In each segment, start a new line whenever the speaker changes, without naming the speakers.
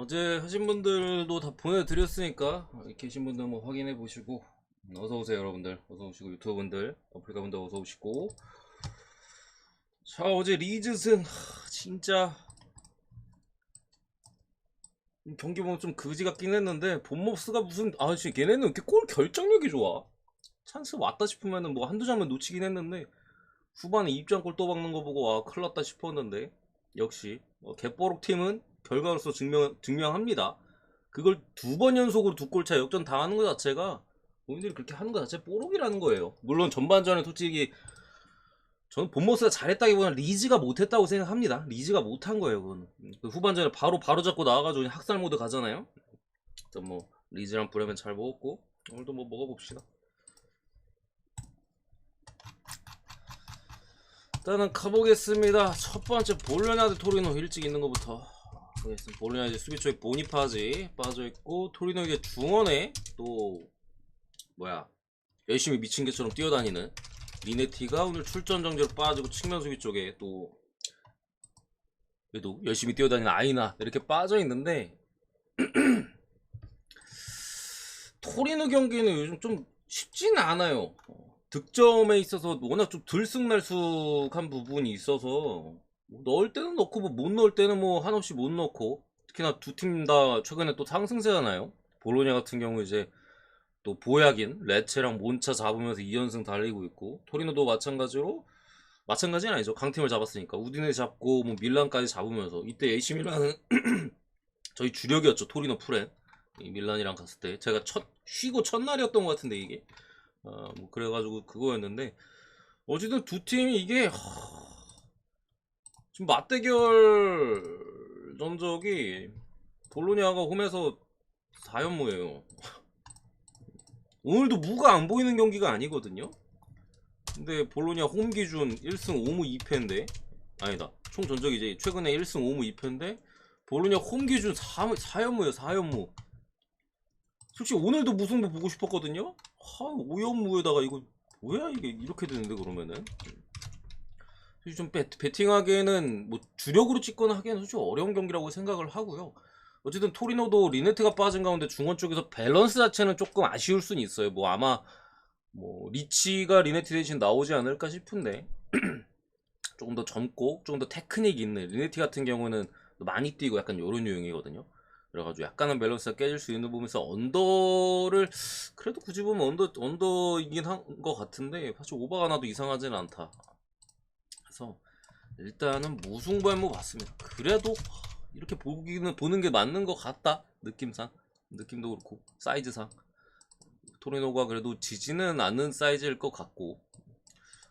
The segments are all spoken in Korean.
어제 하신 분들도 다 보내드렸으니까 계신 분들 뭐 확인해 보시고 어서 오세요 여러분들. 어서 오시고 유튜브 분들 아프리카 분들 어서 오시고. 자 어제 리즈승 하, 진짜. 경기 보면 좀 그지 같긴 했는데 본모스가 무슨 아 진짜 걔네는 이렇게 골 결정력이 좋아. 찬스 왔다 싶으면은 뭐 한두 장면 놓치긴 했는데 후반에 입장골 또 박는 거 보고 아 큰일 났다 싶었는데 역시. 어, 갯보록 팀은 결과로서 증명, 증명합니다. 그걸 두 번 연속으로 두 골 차 역전 당하는 것 자체가 본인들이 그렇게 하는 것 자체 뽀록이라는 거예요. 물론 전반전에 솔직히 저는 본모스가 잘했다기보다는 리즈가 못했다고 생각합니다. 리즈가 못한 거예요, 그거는. 그 후반전에 바로 바로 잡고 나와가지고 학살 모드 가잖아요. 그래서 뭐 리즈랑 브레멘 잘 먹었고 오늘도 뭐 먹어봅시다. 일단은 가보겠습니다. 첫 번째 볼로냐드 토리노 일찍 있는 것부터 볼로냐 이제 수비 쪽에 보니파지 빠져 있고 토리노 이제 중원에 또 뭐야 열심히 미친 개처럼 뛰어다니는 리네티가 오늘 출전 정지로 빠지고 측면 수비 쪽에 또 그래도 열심히 뛰어다니는 아이나 이렇게 빠져 있는데 토리노 경기는 요즘 좀 쉽지는 않아요. 어, 득점에 있어서 워낙 좀 들쑥날쑥한 부분이 있어서 뭐 넣을 때는 넣고 뭐 못 넣을 때는 뭐 한없이 못 넣고 특히나 두 팀 다 최근에 또 상승세잖아요. 볼로냐 같은 경우 이제 또 보약인 레체랑 몬차 잡으면서 2연승 달리고 있고 토리노도 마찬가지로 마찬가지는 아니죠. 강팀을 잡았으니까 우디네 잡고 뭐 밀란까지 잡으면서 이때 AC 밀란은 저희 주력이었죠. 토리노 프렌 이 밀란이랑 갔을 때 제가 첫 쉬고 첫날이었던 것 같은데 이게 어, 뭐 그래가지고 그거였는데 어쨌든 두 팀이 이게 하, 지금 맞대결 전적이 볼로냐가 홈에서 4연무예요. 오늘도 무가 안 보이는 경기가 아니거든요. 근데 볼로냐 홈 기준 1승 5무 2패인데 아니다. 총 전적이 이제 최근에 1승 5무 2패인데 볼로냐 홈 기준 4, 4연무예요. 4연무. 솔직히 오늘도 무승부 보고 싶었거든요. 하, 5연무에다가 이거 뭐야 이게 이렇게 되는데 그러면은 좀 배, 베팅하기에는 뭐 주력으로 찍거나 하기에는 솔직히 어려운 경기라고 생각을 하고요. 어쨌든 토리노도 리네트가 빠진 가운데 중원 쪽에서 밸런스 자체는 조금 아쉬울 수는 있어요. 뭐 아마 뭐 리치가 리네트 대신 나오지 않을까 싶은데 조금 더 젊고 조금 더 테크닉 있는 리네티 같은 경우는 많이 뛰고 약간 요런 유형이거든요. 그래가지고 약간은 밸런스가 깨질 수 있는 부분에서 언더를 그래도 굳이 보면 언더 언더이긴 한 것 같은데 사실 오버가 나도 이상하지는 않다. 그래서 일단은 무승부 한번 봤습니다. 그래도 이렇게 보기는 보는 게 맞는 것 같다. 느낌상. 느낌도 그렇고 사이즈상. 토리노가 그래도 지지는 않는 사이즈일 것 같고.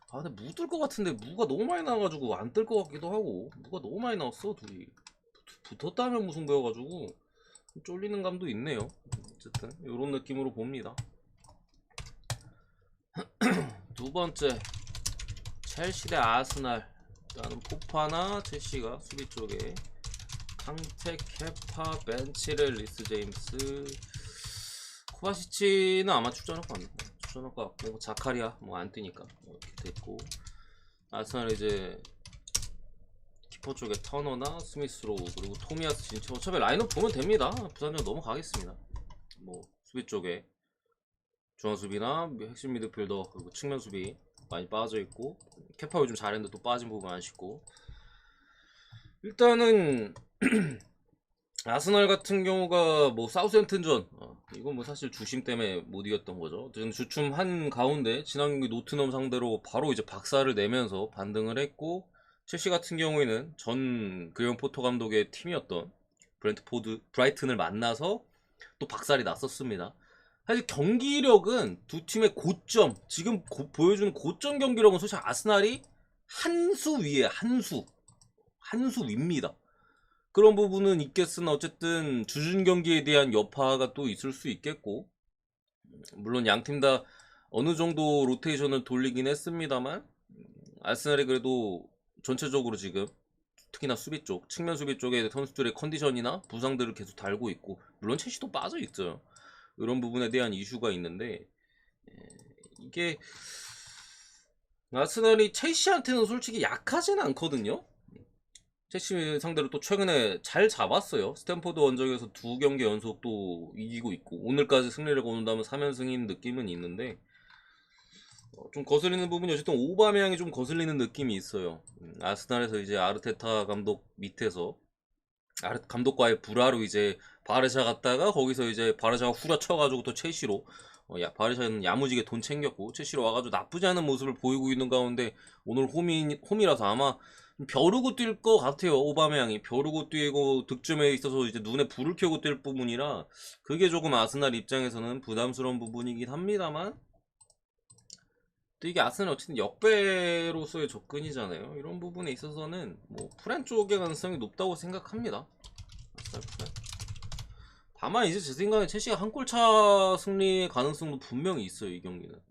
아 근데 묻을 것 같은데 무가 너무 많이 나와가지고 안 뜰 것 같기도 하고. 무가 너무 많이 나왔어 둘이. 붙- 붙었다면 무승부여가지고 좀 쫄리는 감도 있네요. 어쨌든 이런 느낌으로 봅니다. 두 번째 첼시 대 아스날. 일단은 포파나 첼시가 수비 쪽에 강테 케파 벤치레 리스 제임스. 코바시치는 아마 출전할 것 같네 출전할 것 같고 뭐 자카리아 뭐 안 뛰니까 뭐 이렇게 됐고. 아스날 이제 키퍼 쪽에 터너나 스미스로 그리고 토미아스 진짜 어차피 라인업 보면 됩니다. 부산전 넘어가겠습니다. 뭐 수비 쪽에 중앙 수비나 핵심 미드필더 그리고 측면 수비 많이 빠져 있고 케파 요즘 잘했는데 또 빠진 부분 아쉽고 일단은 아스널 같은 경우가 뭐 사우스햄튼전 어, 이건 뭐 사실 주심 때문에 못 이겼던 거죠. 주춤 한 가운데 지난 경기 노트넘 상대로 바로 이제 박살을 내면서 반등을 했고 첼시 같은 경우에는 전 그레온 포토 감독의 팀이었던 브렌트포드 브라이튼을 만나서 또 박살이 났었습니다. 사실 경기력은 두 팀의 고점 지금 고- 보여주는 고점 경기력은 솔직히 아스날이 한 수 위에 한 수. 한 수 위입니다. 그런 부분은 있겠으나 어쨌든 주준 경기에 대한 여파가 또 있을 수 있겠고 음, 물론 양 팀 다 어느 정도 로테이션을 돌리긴 했습니다만 음, 아스날이 그래도 전체적으로 지금 특히나 수비 쪽 측면 수비 쪽에 선수들의 컨디션이나 부상들을 계속 달고 있고 물론 첼시도 빠져 있어요. 이런 부분에 대한 이슈가 있는데 에, 이게 아스날이 첼시한테는 솔직히 약하진 않거든요. 첼시 상대로 또 최근에 잘 잡았어요. 스탠포드 원정에서 두 경기 연속 또 이기고 있고 오늘까지 승리를 거둔다면 3연승인 느낌은 있는데 어, 좀 거슬리는 부분이 어쨌든 오바메양이 좀 거슬리는 느낌이 있어요. 음, 아스날에서 이제 아르테타 감독 밑에서 아르 감독과의 불화로 이제 바르샤 갔다가 거기서 이제 바르샤가 후려쳐가지고 또 첼시로 어, 야, 바르샤는 야무지게 돈 챙겼고 첼시로 와가지고 나쁘지 않은 모습을 보이고 있는 가운데 오늘 홈이 홈이라서 아마 벼르고 뛸 것 같아요 오바메양이. 벼르고 뛰고 득점에 있어서 이제 눈에 불을 켜고 뛸 부분이라 그게 조금 아스날 입장에서는 부담스러운 부분이긴 합니다만 또 이게 아스날 어쨌든 역배로서의 접근이잖아요. 이런 부분에 있어서는 뭐 프란 쪽의 가능성이 높다고 생각합니다. 아스날 프란. 다만 이제 제 생각에 첼시가 한 골차 승리의 가능성도 분명히 있어요 이 경기는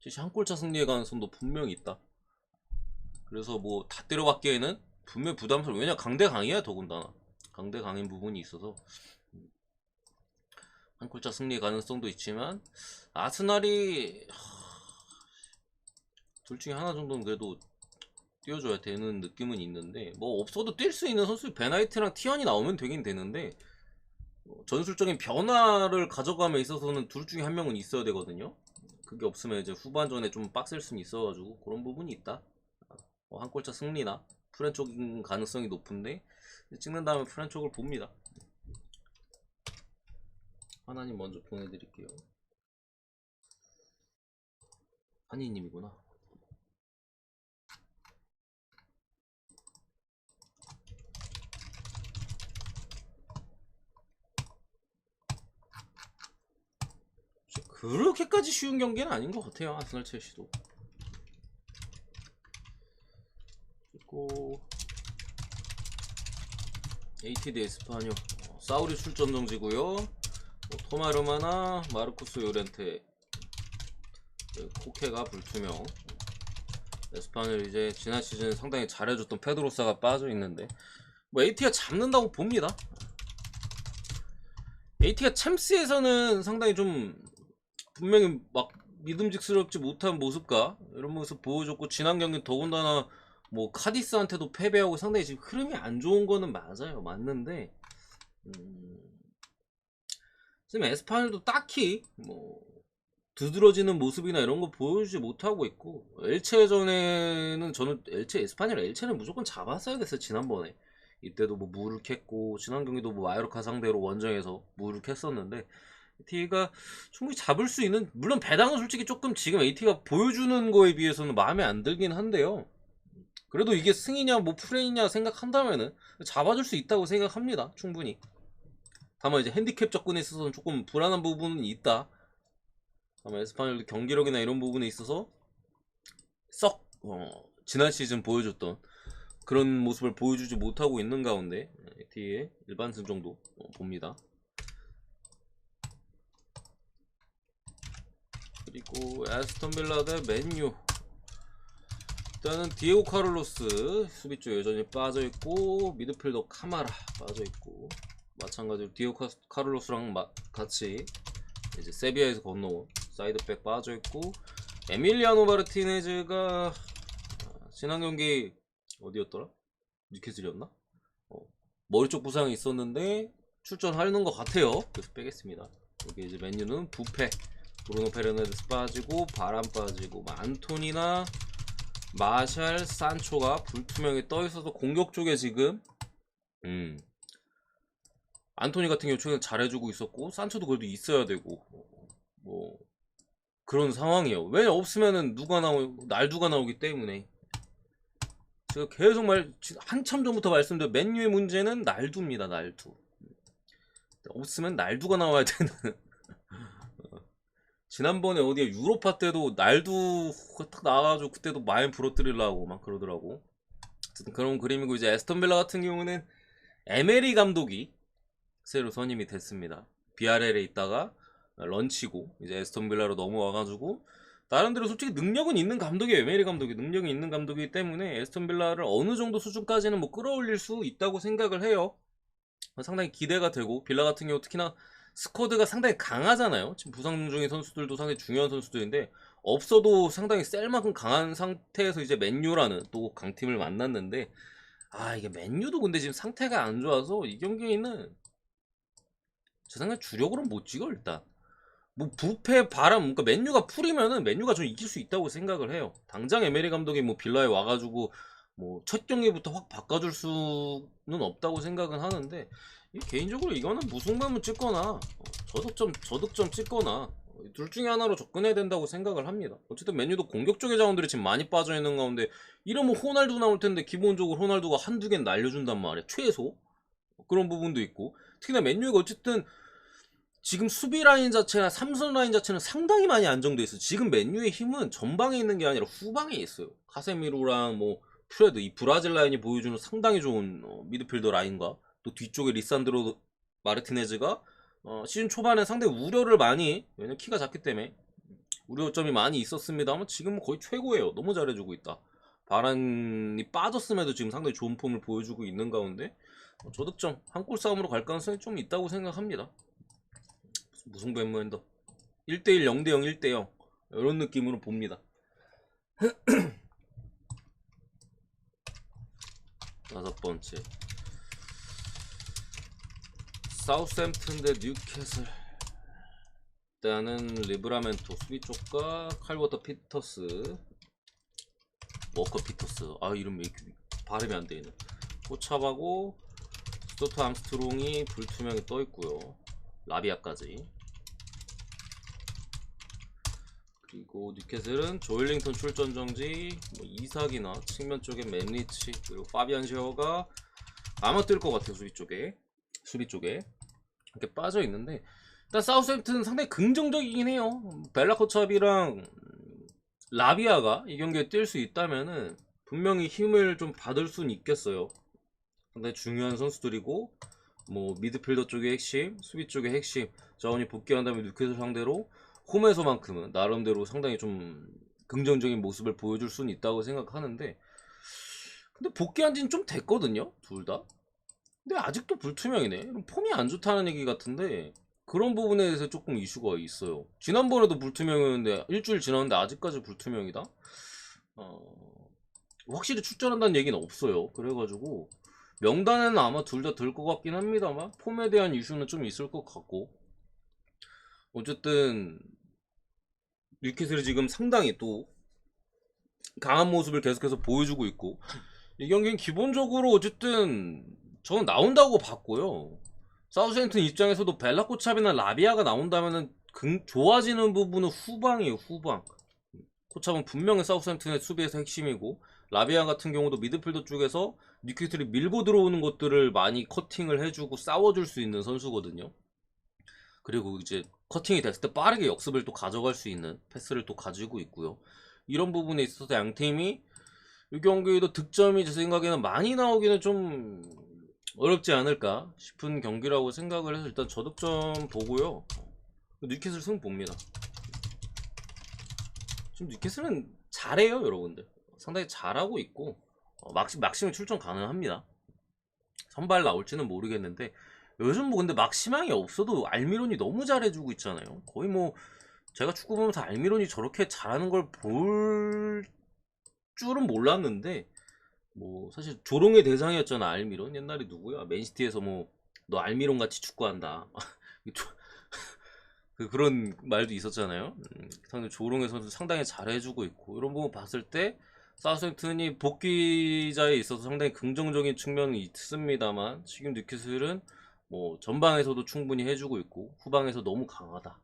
첼시 한 골차 승리의 가능성도 분명히 있다 그래서 뭐 다 때려박기에는 분명 부담스러워. 왜냐 강대 강이야 더군다나 강대 강인 부분이 있어서 음. 한 골차 승리 가능성도 있지만 아스날이 둘 중에 하나 정도는 그래도 띄워줘야 되는 느낌은 있는데 뭐 없어도 뛸 수 있는 선수 베나이트랑 티언이 나오면 되긴 되는데 뭐 전술적인 변화를 가져감에 있어서는 둘 중에 한 명은 있어야 되거든요. 그게 없으면 이제 후반전에 좀 빡셀 수는 있어가지고 그런 부분이 있다. 어, 한 골차 승리나 프렌 쪽인 가능성이 높은데 찍는 다음에 프렌 쪽을 봅니다. 하나님 먼저 보내드릴게요. 한이님이구나. 그렇게까지 쉬운 경기는 아닌 것 같아요. 아스날 첼시도. 그리고 ATD 에스파뇨 어, 사우리 출전 정지고요. 뭐, 토마르마나 마르쿠스 요렌테 네, 코케가 불투명. 에스파뇰 이제 지난 시즌 상당히 잘해줬던 페드로사가 빠져 있는데 뭐 AT가 잡는다고 봅니다. AT가 챔스에서는 상당히 좀 분명히 막 믿음직스럽지 못한 모습과 이런 모습 보여줬고 지난 경기 더군다나 뭐 카디스한테도 패배하고 상당히 지금 흐름이 안 좋은 거는 맞아요. 맞는데 음, 지금 에스파뇰도 딱히 뭐 두드러지는 모습이나 이런 거 보여주지 못하고 있고 엘체전에는 저는 엘체 에스파뇰 엘체는 무조건 잡았어야 됐어요 지난번에. 이때도 뭐 무를 캤고 지난 경기도 뭐 마요르카 상대로 원정에서 무를 캤었는데 AT가 충분히 잡을 수 있는 물론 배당은 솔직히 조금 지금 AT가 보여주는 거에 비해서는 마음에 안 들긴 한데요. 그래도 이게 승이냐 뭐 프레이냐 생각한다면은 잡아줄 수 있다고 생각합니다. 충분히. 다만 이제 핸디캡 접근에 있어서는 조금 불안한 부분은 있다. 아마 에스파뇰도 경기력이나 이런 부분에 있어서 썩 어, 지난 시즌 보여줬던 그런 모습을 보여주지 못하고 있는 가운데 AT의 일반승 정도 어, 봅니다. 그리고 에스턴 빌라 대 맨유 일단은 디에고 카를로스 수비 쪽 여전히 빠져있고 미드필더 카마라 빠져있고 마찬가지로 디에고 카- 카를로스랑 마- 같이 이제 세비야에서 건너온 사이드백 빠져있고 에밀리아노 마르티네즈가 아, 지난 경기 어디였더라? 뉴캐슬이었나? 어, 머리 쪽 부상이 있었는데 출전하는 것 같아요 그래서 빼겠습니다 여기 이제 맨유는 부패 브루노 페르네데스 빠지고 바람 빠지고 뭐 안토니나 마샬 산초가 불투명에 떠 있어서 공격 쪽에 지금 음 안토니 같은 경우 최근에 잘해주고 있었고 산초도 그래도 있어야 되고 뭐 그런 상황이에요. 왜냐 없으면은 누가 나오 날두가 나오기 때문에 제가 계속 말 한참 전부터 말씀드린 맨유의 문제는 날두입니다. 날두 없으면 날두가 나와야 되는 지난번에 어디에 유로파 때도 날두가 딱 나와가지고 그때도 마인 부러뜨리려고 막 그러더라고. 그런 그림이고 이제 에스턴 빌라 같은 경우는 에메리 감독이 새로 선임이 됐습니다. 비아렐에 있다가 런치고 이제 에스턴 빌라로 넘어와가지고 나름대로 솔직히 능력은 있는 감독이에요. 에메리 감독이 능력이 있는 감독이기 때문에 에스턴 빌라를 어느 정도 수준까지는 뭐 끌어올릴 수 있다고 생각을 해요. 상당히 기대가 되고 빌라 같은 경우 특히나 스쿼드가 상당히 강하잖아요. 지금 부상 중인 선수들도 상당히 중요한 선수들인데 없어도 상당히 셀 만큼 강한 상태에서 이제 맨유라는 또 강팀을 만났는데 아 이게 맨유도 근데 지금 상태가 안 좋아서 이 경기에는 제 생각에 주력으로는 못 찍어 일단 뭐 부패 바람 그러니까 맨유가 풀이면은 맨유가 좀 이길 수 있다고 생각을 해요 당장 에메리 감독이 뭐 빌라에 와가지고 뭐 첫 경기부터 확 바꿔줄 수는 없다고 생각은 하는데 이 개인적으로 이거는 무승부만 찍거나 어, 저득점 저득점 찍거나 어, 둘 중에 하나로 접근해야 된다고 생각을 합니다. 어쨌든 맨유도 공격 쪽의 자원들이 지금 많이 빠져 있는 가운데 이러면 호날두 나올 텐데 기본적으로 호날두가 한두 개는 날려준단 말이야 최소 그런 부분도 있고 특히나 맨유가 어쨌든 지금 수비 라인 자체나 삼선 라인 자체는 상당히 많이 안정돼 있어. 지금 맨유의 힘은 전방에 있는 게 아니라 후방에 있어요. 카세미로랑 뭐 프레드 이 브라질 라인이 보여주는 상당히 좋은 어, 미드필더 라인과 또 뒤쪽에 리산드로 마르티네즈가 어, 시즌 초반에 상당히 우려를 많이 왜냐면 키가 작기 때문에 우려점이 많이 있었습니다만 지금은 거의 최고예요. 너무 잘해주고 있다. 바란이 빠졌음에도 지금 상당히 좋은 폼을 보여주고 있는 가운데 어, 저득점 한 골 싸움으로 갈 가능성이 좀 있다고 생각합니다. 무승부 엠머엔더 1대1 0대0 1대0 이런 느낌으로 봅니다. 다섯 번째 사우스햄튼 대 뉴캐슬. 일단은 리브라멘토 수비 쪽과 칼워터 피터스. 워커 피터스. 아 이름 왜 이렇게 발음이 안 되네. 포찹하고 스토트 암스트롱이 불투명에 떠 있고요. 라비아까지. 그리고 뉴캐슬은 조일링턴 출전 정지 뭐 이삭이나 측면 쪽에 맨리치 그리고 파비안 쉐어가 아마 뜰 것 같아요 수비 쪽에 수비 쪽에 이렇게 빠져 있는데 일단 사우스햄튼 상당히 긍정적이긴 해요 벨라코찹이랑 라비아가 이 경기에 뛸 수 있다면은 분명히 힘을 좀 받을 수는 있겠어요 상당히 중요한 선수들이고 뭐 미드필더 쪽의 핵심, 수비 쪽의 핵심 자원이 복귀한다면 뉴캐슬 상대로 홈에서만큼은 나름대로 상당히 좀 긍정적인 모습을 보여줄 수는 있다고 생각하는데 근데 복귀한 지는 좀 됐거든요 둘 다. 근데 아직도 불투명이네. 폼이 안 좋다는 얘기 같은데 그런 부분에 대해서 조금 이슈가 있어요. 지난번에도 불투명이었는데 일주일 지났는데 아직까지 불투명이다. 어, 확실히 출전한다는 얘기는 없어요. 그래가지고 명단에는 아마 둘 다 들 것 같긴 합니다만 폼에 대한 이슈는 좀 있을 것 같고 어쨌든 뉴캐슬이 지금 상당히 또 강한 모습을 계속해서 보여주고 있고 이 경기는 기본적으로 어쨌든 저는 나온다고 봤고요. 사우스햄튼 입장에서도 벨라코찹이나 라비아가 나온다면은 긍- 좋아지는 부분은 후방이에요. 후방. 코찹은 분명히 사우스햄튼의 수비에서 핵심이고 라비아 같은 경우도 미드필더 쪽에서 뉴캐슬이 밀고 들어오는 것들을 많이 커팅을 해주고 싸워줄 수 있는 선수거든요. 그리고 이제 커팅이 됐을 때 빠르게 역습을 또 가져갈 수 있는 패스를 또 가지고 있고요. 이런 부분에 있어서 양 팀이 이 경기에도 득점이 제 생각에는 많이 나오기는 좀 어렵지 않을까 싶은 경기라고 생각을 해서 일단 저득점 보고요. 뉴캐슬 승 봅니다. 지금 뉴캐슬은 잘해요, 여러분들. 상당히 잘하고 있고 어, 막시, 막심이 출전 가능합니다. 선발 나올지는 모르겠는데 요즘 뭐 근데 막시망이 없어도 알미론이 너무 잘해주고 있잖아요. 거의 뭐 제가 축구 보면서 알미론이 저렇게 잘하는 걸 볼 줄은 몰랐는데 뭐 사실 조롱의 대상이었잖아 알미론 옛날에 누구야 맨시티에서 뭐 너 알미론 같이 축구한다 조- 그 그런 말도 있었잖아요. 음, 상당히 조롱의 선수 상당히 잘해주고 있고 이런 부분 봤을 때 사우스햄튼이 복귀자에 있어서 상당히 긍정적인 측면이 있습니다만 지금 뉴캐슬은 뭐 전방에서도 충분히 해주고 있고 후방에서 너무 강하다.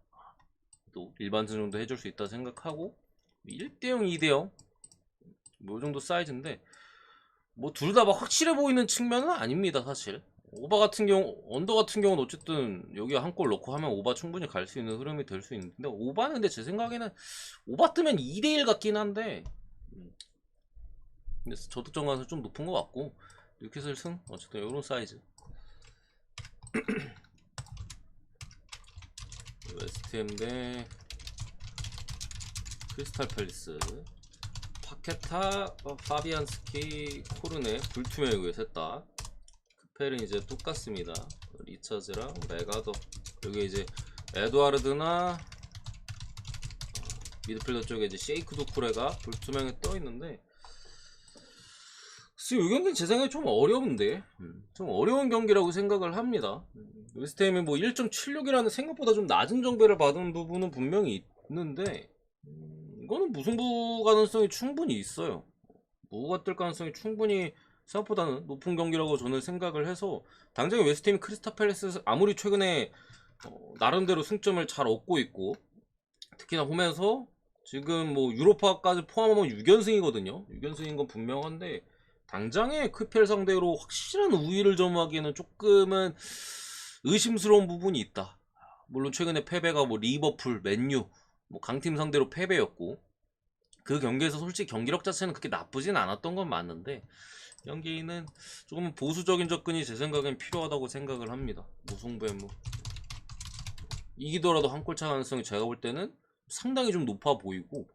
또 일반전 정도 해줄 수 있다 생각하고 1대0, 2대0 뭐이 정도 사이즈인데 뭐 둘 다 막 확실해 보이는 측면은 아닙니다 사실. 오바 같은 경우 언더 같은 경우는 어쨌든 여기 한 골 넣고 하면 오바 충분히 갈 수 있는 흐름이 될 수 있는데 오바는 근데 제 생각에는 오바 뜨면 2대1 같긴 한데 음. 근데 저득점 가능성 좀 높은 것 같고 뉴캐슬 승 어쨌든 이런 사이즈 웨스트햄 대 크리스탈 팰리스 파케타, 어, 파비안스키, 코르네 불투명이고요 셋다. 크펠은 이제 똑같습니다. 리처즈랑 메가더. 여기 이제 에드와르드나 어, 미드필더 쪽에 이제 쉐이크 두쿠레가 불투명에 떠 있는데 지금 이 경기는 제 생각에 좀 어려운데 음, 좀 어려운 경기라고 생각을 합니다. 음, 웨스트햄이 뭐 1.76이라는 생각보다 좀 낮은 정배를 받은 부분은 분명히 있는데 음, 이거는 무승부 가능성이 충분히 있어요. 무가 뜰 가능성이 충분히 생각보다는 높은 경기라고 저는 생각을 해서 당장 웨스트햄이 크리스타 팰레스 아무리 최근에 어, 나름대로 승점을 잘 얻고 있고 특히나 홈에서 지금 뭐 유로파까지 포함하면 6연승이거든요. 6연승인 건 분명한데 당장의 크펠 상대로 확실한 우위를 점하기에는 조금은 의심스러운 부분이 있다. 물론 최근에 패배가 뭐 리버풀, 맨유, 뭐 강팀 상대로 패배였고 그 경기에서 솔직히 경기력 자체는 그렇게 나쁘진 않았던 건 맞는데 경기는 조금 보수적인 접근이 제 생각엔 필요하다고 생각을 합니다. 무승부에 뭐 이기더라도 한 골 차 가능성이 제가 볼 때는 상당히 좀 높아 보이고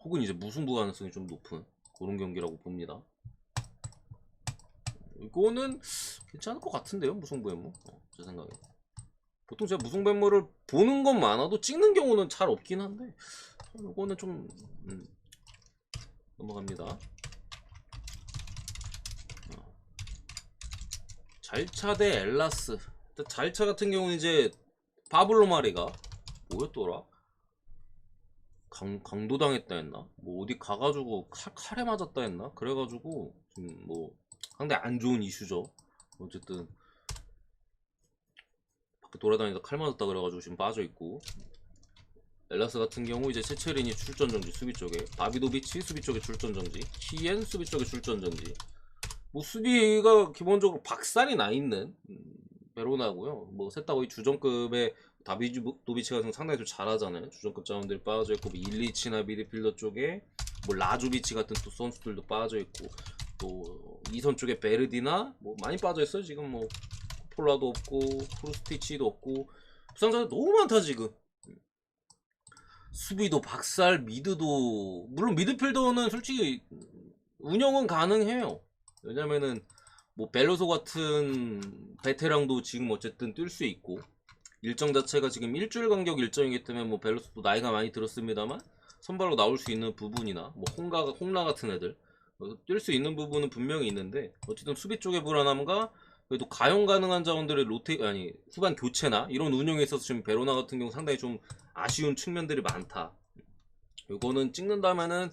혹은 이제 무승부 가능성이 좀 높은 그런 경기라고 봅니다. 이거는 괜찮을 것 같은데요 무승부에 뭐제 생각에 보통 제가 무승배물을 보는 건 많아도 찍는 경우는 잘 없긴 한데 이거는 좀 음, 넘어갑니다. 어. 잘차 대 엘라스. 잘차 같은 경우는 이제 파블로 마리가 뭐였더라? 강, 강도당했다 했나? 뭐 어디 가가지고 칼, 칼에 맞았다 했나? 그래가지고 좀 뭐 상당히 안 좋은 이슈죠. 어쨌든 돌아다니다 칼 맞았다 그래가지고 지금 빠져 있고. 엘라스 같은 경우 이제 세체린이 출전 정지 수비 쪽에. 바비도비치 수비 쪽에 출전 정지. 키엔 수비 쪽에 출전 정지. 뭐 수비가 기본적으로 박살이 나 있는 음, 베로나고요. 뭐셋 다 거의 주전급의 다비도비치가 상당히 좀 잘하잖아요. 주전급 자원들이 빠져 있고 뭐 일리치나 미드필더 쪽에 뭐 라조비치 같은 또 선수들도 빠져 있고 또 이선 쪽에 베르디나 뭐 많이 빠져 있어요. 지금 뭐 폴라도 없고 프루스티치도 없고 부상자가 너무 많다 지금 수비도 박살, 미드도 물론 미드필더는 솔직히 운영은 가능해요. 왜냐면은 뭐 벨로소 같은 베테랑도 지금 어쨌든 뛸 수 있고 일정 자체가 지금 일주일 간격 일정이기 때문에 뭐 벨로소도 나이가 많이 들었습니다만 선발로 나올 수 있는 부분이나 뭐 홍가 홍라 같은 애들 뛸 수 있는 부분은 분명히 있는데 어쨌든 수비 쪽의 불안함과 그래도 가용 가능한 자원들의 로테 아니 후반 교체나 이런 운영에 있어서 지금 베로나 같은 경우 상당히 좀 아쉬운 측면들이 많다. 이거는 찍는다면은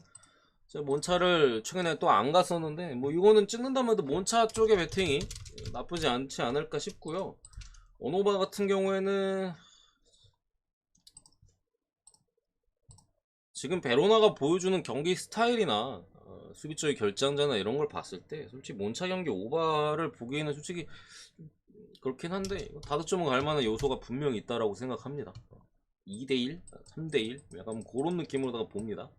제가 몬차를 최근에 또 안 갔었는데 뭐 이거는 찍는다면 도 몬차 쪽의 배팅이 나쁘지 않지 않을까 싶고요. 오노바 같은 경우에는 지금 베로나가 보여주는 경기 스타일이나 어, 수비 쪽의 결장자나 이런 걸 봤을 때 솔직히 몬차 경기 오바를 보기에는 솔직히 그렇긴 한데 다득점은 갈 만한 요소가 분명히 있다라고 생각합니다. 2대1, 3대1 약간 그런 느낌으로다가 봅니다.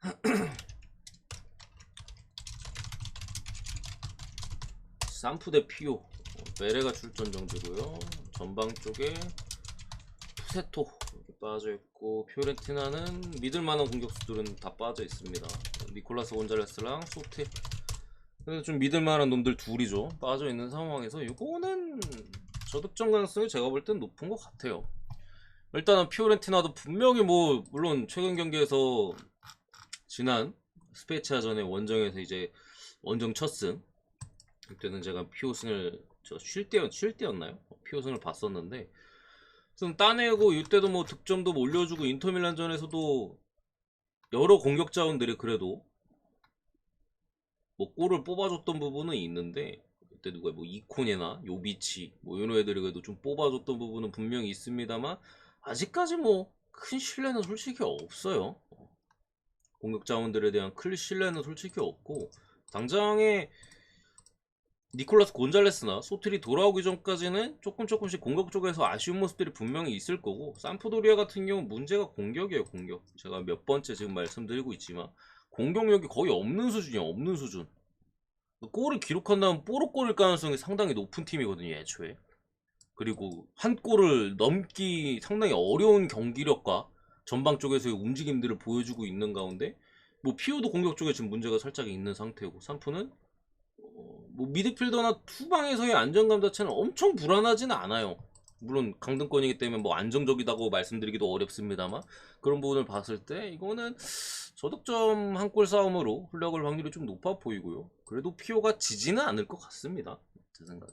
산프 대 피오 베레가 출전 정지고요. 전방 쪽에 푸세토 빠져 있고 피오렌티나는 믿을 만한 공격수들은 다 빠져 있습니다. 니콜라스 곤잘레스랑 소테 그래서 좀 믿을 만한 놈들 둘이죠. 빠져 있는 상황에서 이거는 저득점 가능성이 제가 볼 땐 높은 것 같아요. 일단은 피오렌티나도 분명히 뭐 물론 최근 경기에서 지난 스페치아전에 원정에서 이제 원정 첫승 그때는 제가 피오승을 저 쉴 때였 쉴 때였나요? 피오승을 봤었는데 좀 따내고 이때도 뭐 득점도 뭐 올려주고 인터밀란전에서도 여러 공격 자원들이 그래도 뭐 골을 뽑아줬던 부분은 있는데 그때 누가 뭐 이코네나 요비치 뭐 이런 애들이 그래도 좀 뽑아줬던 부분은 분명히 있습니다만 아직까지 뭐 큰 신뢰는 솔직히 없어요. 공격 자원들에 대한 큰 신뢰는 솔직히 없고 당장에 니콜라스 곤잘레스나 소틀이 돌아오기 전까지는 조금 조금씩 공격 쪽에서 아쉬운 모습들이 분명히 있을 거고 산프도리아 같은 경우 문제가 공격이에요 공격. 제가 몇 번째 지금 말씀드리고 있지만 공격력이 거의 없는 수준이야 없는 수준. 골을 기록한다면 뽀록골일 가능성이 상당히 높은 팀이거든요 애초에. 그리고 한 골을 넘기 상당히 어려운 경기력과 전방 쪽에서의 움직임들을 보여주고 있는 가운데 뭐 피오도 공격 쪽에 지금 문제가 살짝 있는 상태고 산프는 어, 뭐 미드필더나 투방에서의 안정감 자체는 엄청 불안하지는 않아요 물론 강등권이기 때문에 뭐 안정적이다고 말씀드리기도 어렵습니다만 그런 부분을 봤을 때 이거는 저득점 한 골 싸움으로 흘러갈 확률이 좀 높아 보이고요. 그래도 피오가 지지는 않을 것 같습니다. 제 생각에.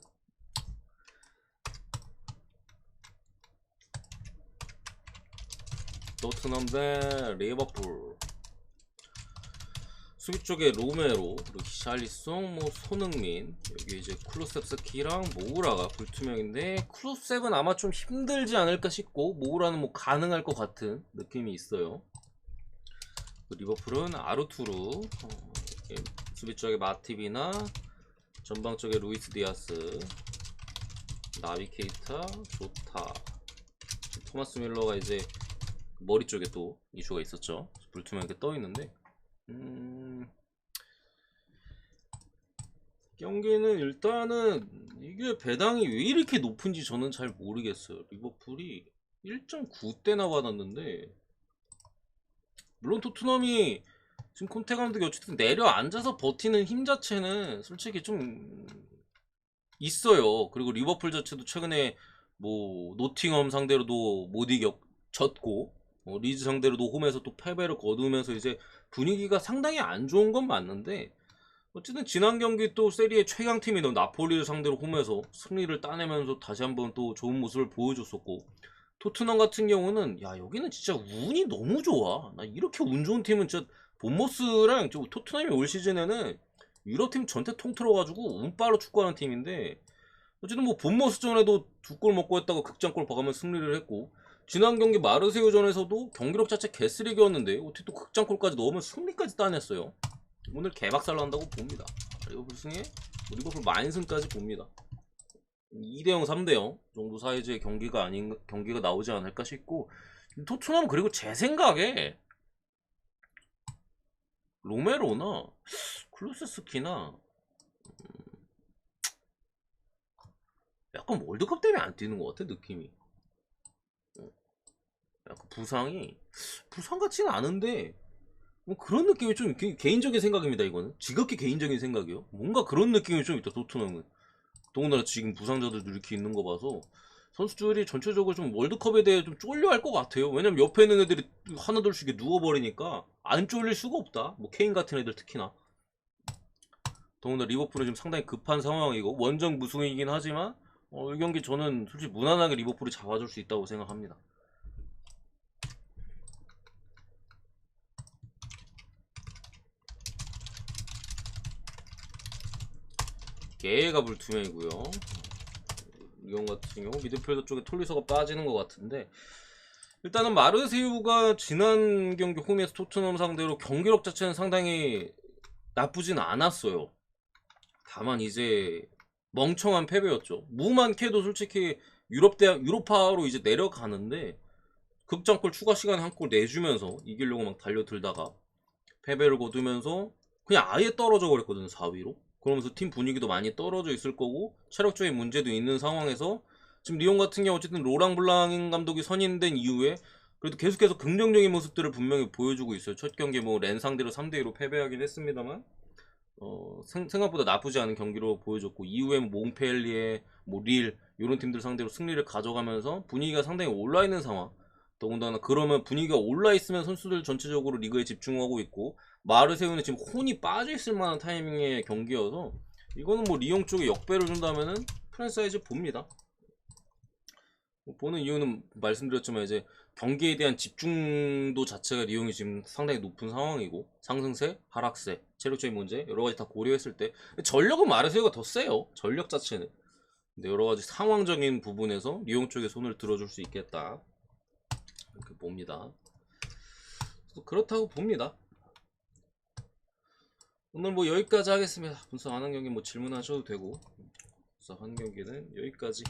토트넘 대 리버풀 수비 쪽에 로메로 그리고 히샬리송 뭐 손흥민 여기 이제 클로셉스키랑 모우라가 불투명인데 클로셉은 아마 좀 힘들지 않을까 싶고 모우라는 뭐 가능할 것 같은 느낌이 있어요 그 리버풀은 아르투르 어, 수비 쪽에 마티비나 전방 쪽에 루이스 디아스 나비 케이타 좋다 토마스 밀러가 이제 머리 쪽에 또 이슈가 있었죠. 불투명하게 떠 있는데, 음, 경기는 일단은 이게 배당이 왜 이렇게 높은지 저는 잘 모르겠어요. 리버풀이 1.9대나 받았는데, 물론 토트넘이 지금 콘테 감독이 어쨌든 내려앉아서 버티는 힘 자체는 솔직히 좀 있어요. 그리고 리버풀 자체도 최근에 뭐 노팅엄 상대로도 못 이겼 졌고 어, 리즈 상대로도 홈에서 또 패배를 거두면서 이제 분위기가 상당히 안 좋은 건 맞는데 어쨌든 지난 경기 또 세리의 최강 팀이던 나폴리를 상대로 홈에서 승리를 따내면서 다시 한번 또 좋은 모습을 보여줬었고 토트넘 같은 경우는 야 여기는 진짜 운이 너무 좋아. 나 이렇게 운 좋은 팀은 진짜 본머스랑 저 토트넘이 올 시즌에는 유럽팀 전체 통틀어가지고 운빨로 축구하는 팀인데 어쨌든 뭐 본머스전에도 두 골 먹고 했다가 극장골 박으면 승리를 했고 지난 경기 마르세유전에서도 경기력 자체 개쓰레기였는데 어떻게 또 극장골까지 넣으면 승리까지 따냈어요. 오늘 개박살 난다고 봅니다. 리버풀 승에 리버풀 만승까지 봅니다. 2대0, 3대0 정도 사이즈의 경기가 아닌 경기가 나오지 않을까 싶고 토트넘 그리고 제 생각에 로메로나 클루세스키나 음, 약간 월드컵 때문에 안 뛰는 것 같아 느낌이. 약간 부상이 부상 같지는 않은데 뭐 그런 느낌이 좀 개, 개인적인 생각입니다 이거는. 지극히 개인적인 생각이요. 뭔가 그런 느낌이 좀 있다 토트넘은. 더군다나 지금 부상자들도 이렇게 있는 거 봐서 선수들이 전체적으로 좀 월드컵에 대해 좀 쫄려할 것 같아요. 왜냐면 옆에 있는 애들이 하나둘씩 누워버리니까 안 쫄릴 수가 없다. 뭐 케인 같은 애들 특히나. 더군다나 리버풀은 지금 상당히 급한 상황이고 원정 무승이긴 하지만 어, 이 경기 저는 솔직히 무난하게 리버풀이 잡아줄 수 있다고 생각합니다 개가 불투명이고요. 이건 같은 경우 미드필더 쪽에 톨리서가 빠지는 것 같은데 일단은 마르세유가 지난 경기 홈에서 토트넘 상대로 경기력 자체는 상당히 나쁘진 않았어요. 다만 이제 멍청한 패배였죠. 무만 캐도 솔직히 유럽 대 유로파로 이제 내려가는데 극장골 추가 시간에 한 골 내주면서 이기려고 막 달려들다가 패배를 거두면서 그냥 아예 떨어져 버렸거든요 4위로. 그러면서 팀 분위기도 많이 떨어져 있을 거고 체력적인 문제도 있는 상황에서 지금 리옹 같은 경우 어쨌든 로랑 블랑 감독이 선임된 이후에 그래도 계속해서 긍정적인 모습들을 분명히 보여주고 있어요. 첫 경기 뭐렌 상대로 3대 2로 패배하긴 했습니다만 어, 생, 각보다 나쁘지 않은 경기로 보여줬고 이후에 뭐 몽펠리에 뭐릴 이런 팀들 상대로 승리를 가져가면서 분위기가 상당히 올라 있는 상황. 더군다나 그러면 분위기가 올라 있으면 선수들 전체적으로 리그에 집중하고 있고 마르세유는 지금 혼이 빠져 있을 만한 타이밍의 경기여서 이거는 뭐 리옹 쪽에 역배를 준다면은 프랜사이즈 봅니다. 뭐 보는 이유는 말씀드렸지만 이제 경기에 대한 집중도 자체가 리옹이 지금 상당히 높은 상황이고 상승세, 하락세, 체력적인 문제 여러 가지 다 고려했을 때 전력은 마르세유가 더 세요. 전력 자체는. 근데 여러 가지 상황적인 부분에서 리옹 쪽에 손을 들어줄 수 있겠다. 이렇게 봅니다. 그렇다고 봅니다. 오늘 뭐 여기까지 하겠습니다. 분석 안 한 경기 뭐 질문하셔도 되고 분석 한 경기는 여기까지